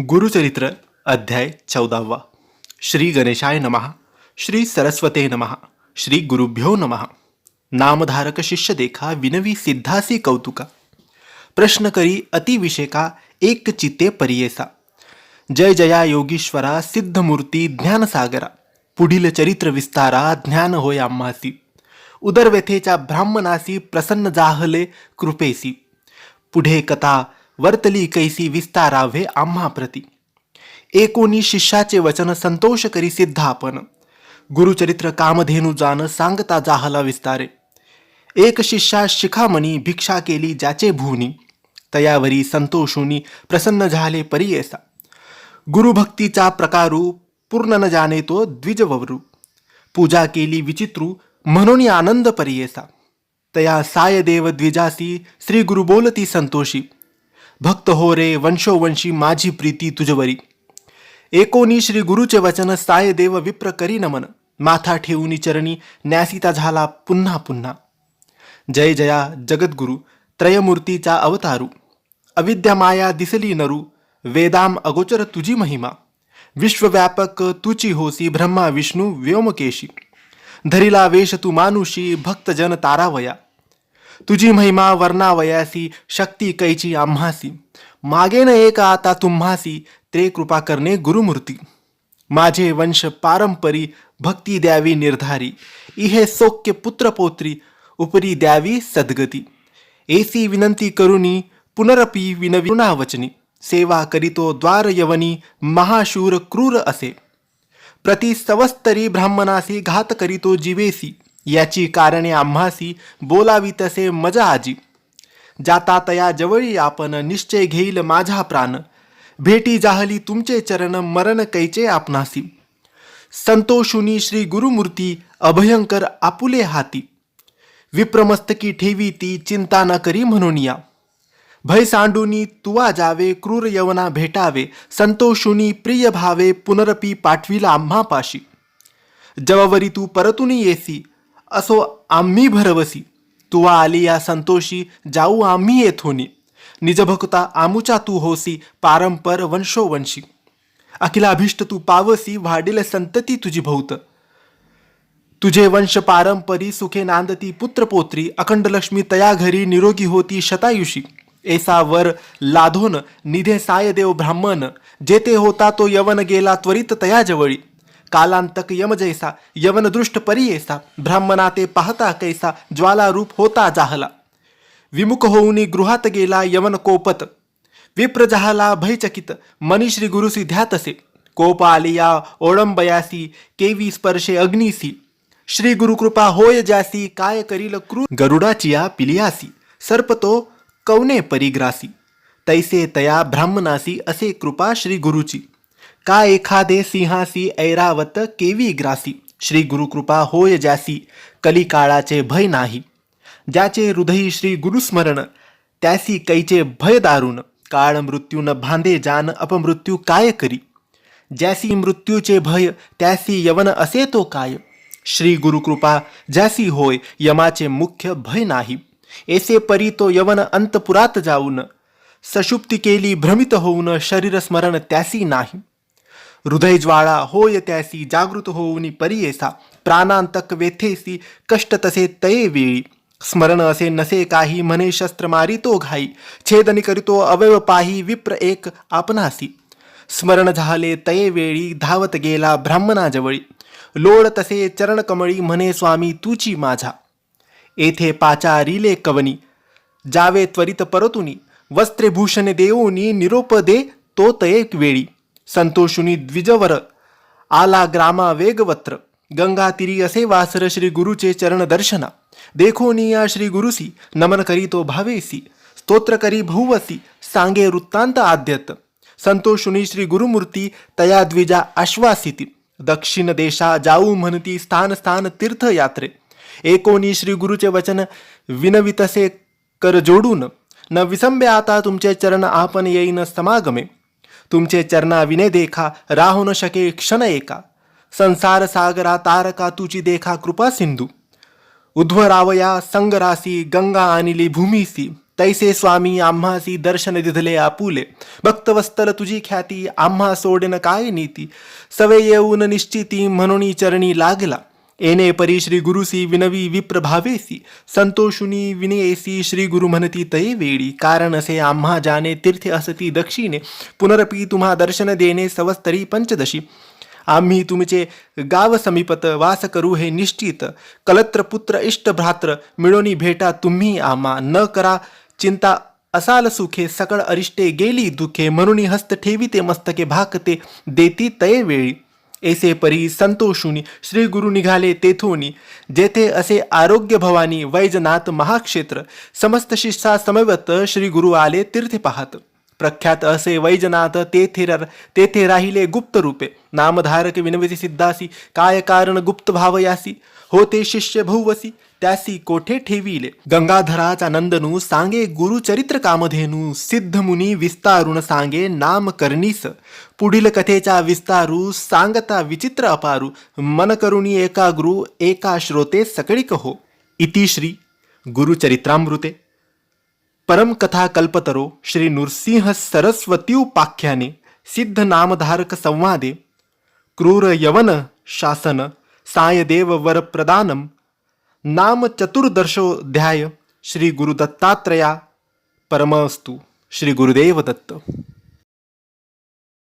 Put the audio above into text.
गुरुचरित्र अध्याय चौदावा. श्री गणेशाय नमः. श्री सरस्वते नमः. श्री गुरुभ्यो नमः. नामधारक शिष्य देखा विनवी सिद्धासी कौतुका. प्रश्न करी अतिविषेका एक चित्ते परियेसा. जय जया योगीश्वरा सिद्धमूर्ती ज्ञानसागरा. पुढील चरित्र विस्तारा ज्ञान होय आम्हासी. उदरव्यथेच्या ब्राह्मणासी प्रसन्न जाहले कृपेसी. पुढे कथा वर्तली कैसी विस्तारावे आम्हा प्रती. एकोणी शिष्याचे वचन संतोष करी सिद्ध आपण गुरुचरित्र कामधेनू जाण सांगता जाहला विस्तारे. एक शिष्या शिखामणी भिक्षा केली ज्याचे भूनी. तयावरी संतोषुनी प्रसन्न झाले परियेसा. गुरुभक्तीचा प्रकारू पूर्ण न जाणे तो द्विजवरू पूजा केली विचित्रू म्हणून आनंद परियेसा. तया सायदेव द्विजासी श्री गुरु बोलती संतोषी. भक्त हो रे वंशोवंशी माझी प्रीती तुझवरी एकोणी श्री गुरुचे वचन सायदेव विप्र करी नमन. माथा ठेवून चरणी न्यासिता झाला पुन्हा पुन्हा. जय जया जगद्गुरु त्रयमूर्तीचा अवतारू. अविद्या माया दिसली नरू वेदाम अगोचर तुझी महिमा. विश्वव्यापक तुची होसी ब्रह्मा विष्णू व्योमकेशी. धरिला वेश तू मानुषी भक्तजन तारावया. तुझी महिमा वर्णावयासी शक्ती कैची आम्हासी. मागेन एक आता तुम्हासी त्रे कृपा करणे गुरुमूर्ती. माझे वंश पारंपरी भक्ती द्यावी निर्धारी. इहे सौख्य पुत्रपोत्री उपरी द्यावी सद्गती. एसी विनंती करुणी पुनरपी विनविना वचनी सेवा करीतो द्वार यवनी महाशूर क्रूर असे. प्रति सवस्तरी ब्राह्मणासी घात करीतो जीवेसी. याची कारणे आम्हासी बोलावी तसे मजा आजी. जाता तया जवळी आपण निश्चय घेईल माझा प्राण. भेटी जाहली तुमचे चरण मरण कैचे आपणासी. संतोषुनी श्री गुरुमूर्ती अभयंकर आपुले हाती. विप्रमस्तकी ठेवी ती चिंता न करी म्हणून या. भय सांडूनी तुवा जावे क्रूर यवना भेटावे संतोषुनी प्रिय भावे पुनरपी पाठविला आम्हा पाशी जववरी तू परतुनी येसी असो आम्ही भरवसी तुवा आली या संतोषी जाऊ आम्ही येथोनी निजभक्ता आमुचा तू होसी पारंपर वंशोवंशी अखिलाभिष्ट तू पावसी वाढील संतती तुझी भौत. तुझे वंश पारंपरी सुखे नांदती पुत्रपोत्री अखंड लक्ष्मी तया घरी निरोगी होती शतायुषी. ऐसा वर लाधोन निधे सायदेव ब्राह्मण जेथे होता तो यवन गेला त्वरित तया जवळी. कालांतक यम जैसा यवन परियेसा ब्राह्मणा ते पाहता कैसा ज्वाला रूप होता जाहला। विमुख होऊनी गृहात गेला यवन कोपत। विप्रजहाला भयचकित मनीश्री गुरुसी ध्यातसे कोप आलिया ओळंबयासी केवी स्पर्शे अग्निसी। श्री गुरुकृपा होय जासी काय करील क्रू गरुडाचिया पिलियासी। सर्प तो कवने परिग्रासी। तैसे तया ब्राह्मणासी असे कृपा श्री गुरुची। का एखादे सिंहासी ऐरावत केवी ग्रासी? श्री गुरुकृपा होय जासी कलिकाळाचे भय नाही. ज्याचे हृदयी श्री गुरुस्मरण त्यासी कैचे भय दारुण. काळ मृत्यून भांदे जान अपमृत्यू काय करी? ज्यासी मृत्यूचे भय त्यासी यवन असे तो काय? श्री गुरुकृपा ज्यासी होय यमाचे मुख्य भय नाही. ऐसे परी तो यवन अंतपुरात जाऊन सशुप्ती केली भ्रमित होऊन शरीर स्मरण त्यासी नाही. हृदय ज्वाळा होय त्यासी जागृत होऊनी परियेसा प्राणांतक वेथेसी कष्ट तसे तये वेळी स्मरण असे नसे काही म्हणे शस्त्र मारितो घाई छेदनी करितो अवयव पाही विप्र एक आपणासी स्मरण झाले तये वेळी धावत गेला ब्राह्मणाजवळी लोळ तसे चरण कमळी म्हणे स्वामी तुची माझा येथे पाचारिले कवनी जावे त्वरित परतुनी वस्त्रे भूषणे देऊनी निरोप दे तो तये वेळी संतोषुनी द्विजवर आला ग्रामा वेगवत्र गंगा तिरी असे वासर श्री गुरुचे चरण दर्शना देखोनिया श्री गुरुसी नमन करी तो भावेसी स्तोत्र करी भुवसी सांगे वृत्तांत आद्यत संतोषुनी श्री गुरुमूर्ती तया द्विजा आश्वासिती दक्षिण देशा जाऊ म्हणती स्थान स्थान तीर्थयात्रे एकोणी श्री गुरुचे वचन विनवितसे कर जोडून न विसंबे आता तुमचे चरण आपण येईन समागमे तुमचे चरणा विने देखा राहू न शके क्षण एका. संसार सागरा तारका तुझी देखा कृपा सिंधू. उध्वरावया संगरासी गंगा आणिली भूमीसी. तैसे स्वामी आम्हासी दर्शन दिधले आपुले. भक्तवस्तल तुझी ख्याती आम्हा सोडेन काय नीती? सवे येऊन निश्चिती म्हणून चरणी लागला. येणे परी श्री गुरुसी विनवी विप्रभावेसी संतोषुनी विनयेसी श्री गुरु म्हणती तये वेळी कारण असे आम्हा जाने तीर्थे असती दक्षिणे पुनरपी तुम्हा दर्शन देणे सवस्तरी पंचदशी। आम्ही तुमचे गाव समीपत वास करू हे निश्चित। कलत्र पुत्र इष्ट भ्रात्र मिळोनी भेटा तुम्ही आम्हा। न करा चिंता असाल सुखे सकळ अरिष्टे गेली दुखे। म्हणून हस्त ठेवी ते मस्तके भाकते देती तये वेळी। ऐसे परी संतोषुनी श्री गुरु निघाले तेथोनी जेथे असे आरोग्य भवानी वैजनाथ महाक्षेत्र समस्त शिष्या समवत श्री गुरु आले तीर्थ पाहत. प्रख्यात असे वैजनाथ तेथे तेथे राहिले गुप्त रूपे. नामधारक विनवती सिद्धासी काय कारण गुप्त भावयासी होते शिष्य भौवसी त्यासी कोठे ठेविले? गंगाधराचा नंदनू सांगे गुरुचरित्र कामधेनू सिद्धमुनी विस्तारुण विस्तारून सांगे नाम करणीस. पुढील कथेचा विस्तारू सांगता विचित्र अपारू मन करुणी एका गुरु एका श्रोते सकळिक हो. इति श्री गुरुचरित्रामृते परमकथा कल्पतरो श्री नृसिंह सरस्वत्युपाख्याने सिद्ध नामधारक संवादे क्रूर यवन शासन सायदेव वरप्रदानम। नाम चतुर्दशोध्याय श्री गुरुदत्तात्रया। परमस्तु श्री गुरुदेव दत्त